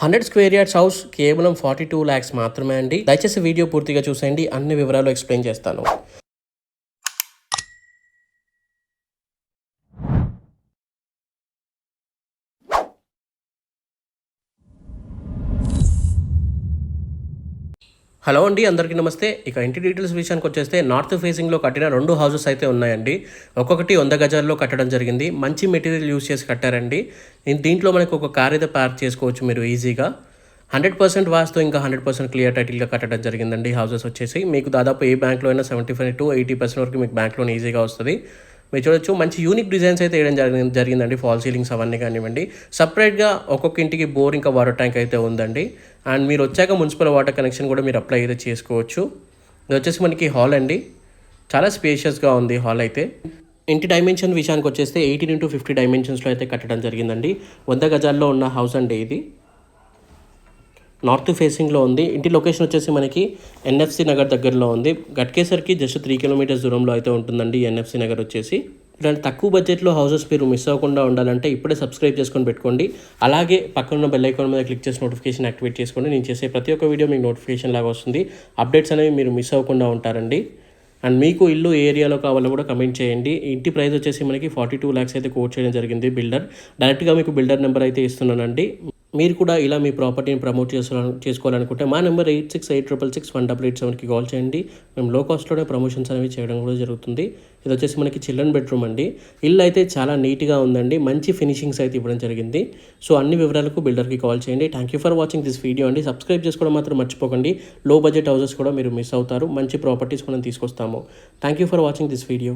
Hundred square yards house కేవలం forty two lakhs మాత్రమే అండి. దయచేసి వీడియో పూర్తిగా చూసేయండి. అన్ని వివరాలు ఎక్స్ప్లెయిన్ చేస్తాను. హలో అండి అందరికీ నమస్తే. ఇక ఇంటి డీటెయిల్స్ విషయానికి వచ్చేస్తే నార్త్ ఫేసింగ్లో కట్టిన రెండు హౌసెస్ అయితే ఉన్నాయండి. ఒక్కొక్కటి వంద గజాల్లో కట్టడం జరిగింది. మంచి మెటీరియల్ యూస్ చేసి కట్టారండి. దీంట్లో మనకు ఒక కార్ అయితే పార్క్ చేసుకోవచ్చు మీరు ఈజీగా హండ్రెడ్ పర్సెంట్ వాస్తు ఇంకా హండ్రెడ్ పర్సెంట్ క్లియర్ టైటిల్గా కట్టడం జరిగిందండి హౌసెస్ వచ్చేసి. మీకు దాదాపు ఏ బ్యాంక్లో అయినా seventy five to eighty percent వరకు మీకు బ్యాంక్లోనే ఈజీగా వస్తుంది. మీరు చూడొచ్చు మంచి యూనిక్ డిజైన్స్ అయితే వేయడం జరిగింది జరిగిందండి. ఫాల్ సీలింగ్స్ అవన్నీ కానివ్వండి. సపరేట్గా ఒక్కొక్క ఇంటికి బోర్ ఇంకా వాటర్ ట్యాంక్ అయితే ఉందండి. అండ్ మీరు వచ్చాక మున్సిపల్ వాటర్ కనెక్షన్ కూడా మీరు అప్లై అయితే చేసుకోవచ్చు. ఇది వచ్చేసి మనకి హాల్ అండి. చాలా స్పేషియస్గా ఉంది హాల్ అయితే. ఇంటి డైమెన్షన్ విషయానికి వచ్చేస్తే ఎయిటీన్ ఇంటూ ఫిఫ్టీ డైమెన్షన్స్లో అయితే కట్టడం జరిగిందండి. వంద గజాల్లో ఉన్న హౌస్ అండి ఇది. నార్త్ ఫేసింగ్లో ఉంది. ఇంటి లొకేషన్ వచ్చేసి మనకి ఎన్ఎఫ్సి నగర్ దగ్గరలో ఉంది. గట్కేసర్కి జస్ట్ త్రీ కిలోమీటర్స్ దూరంలో అయితే ఉంటుందండి ఎన్ఎఫ్సి నగర్ వచ్చేసి. ఇలాంటి తక్కువ బడ్జెట్లో హౌసెస్ మీరు మిస్ అవ్వకుండా ఉండాలంటే ఇప్పుడే సబ్స్క్రైబ్ చేసుకొని పెట్టుకోండి. అలాగే పక్కన బెల్ ఐకాన్ మీద క్లిక్ చేసి నోటిఫికేషన్ యాక్టివేట్ చేసుకోండి. నేను చేసే ప్రతి ఒక్క వీడియో మీకు నోటిఫికేషన్ లాగా వస్తుంది. అప్డేట్స్ అనేవి మీరు మిస్ అవ్వకుండా ఉంటారండి. అండ్ మీకు ఇల్లు ఏ ఏరియాలో కావాలో కూడా కమెంట్ చేయండి. ఇంటి ప్రైస్ వచ్చేసి మనకి ఫార్టీ టూ ల్యాక్స్ అయితే కోట్ చేయడం జరిగింది బిల్డర్. డైరెక్ట్గా మీకు బిల్డర్ నెంబర్ అయితే ఇస్తున్నానండి. మీరు కూడా ఇలా మీ ప్రాపర్టీని ప్రమోట్ చేసుకోవాలని చేసుకోవాలనుకుంటే మా number eight six eight triple six one double eight సెవెన్కి కాల్ చేయండి. మేము లో కాస్ట్లోనే ప్రమోషన్స్ అనేవి చేయడం కూడా జరుగుతుంది. ఇది వచ్చేసి మనకి చిల్డ్రన్ బెడ్రూమ్ అండి. ఇల్లు అయితే చాలా నీట్గా ఉందండి. మంచి ఫినిషింగ్స్ అయితే ఇవ్వడం జరిగింది. సో అన్ని వివరాలకు బిల్డర్కి కాల్ చేయండి. Thank you for watching this video అండి. సబ్స్క్రైబ్ చేసుకోవడం మాత్రం మర్చిపోకండి. లో బడ్జెట్ హౌసెస్ కూడా మీరు మిస్ అవుతారు. మంచి ప్రాపర్టీస్ మనం తీసుకొస్తాము. Thank you for watching this video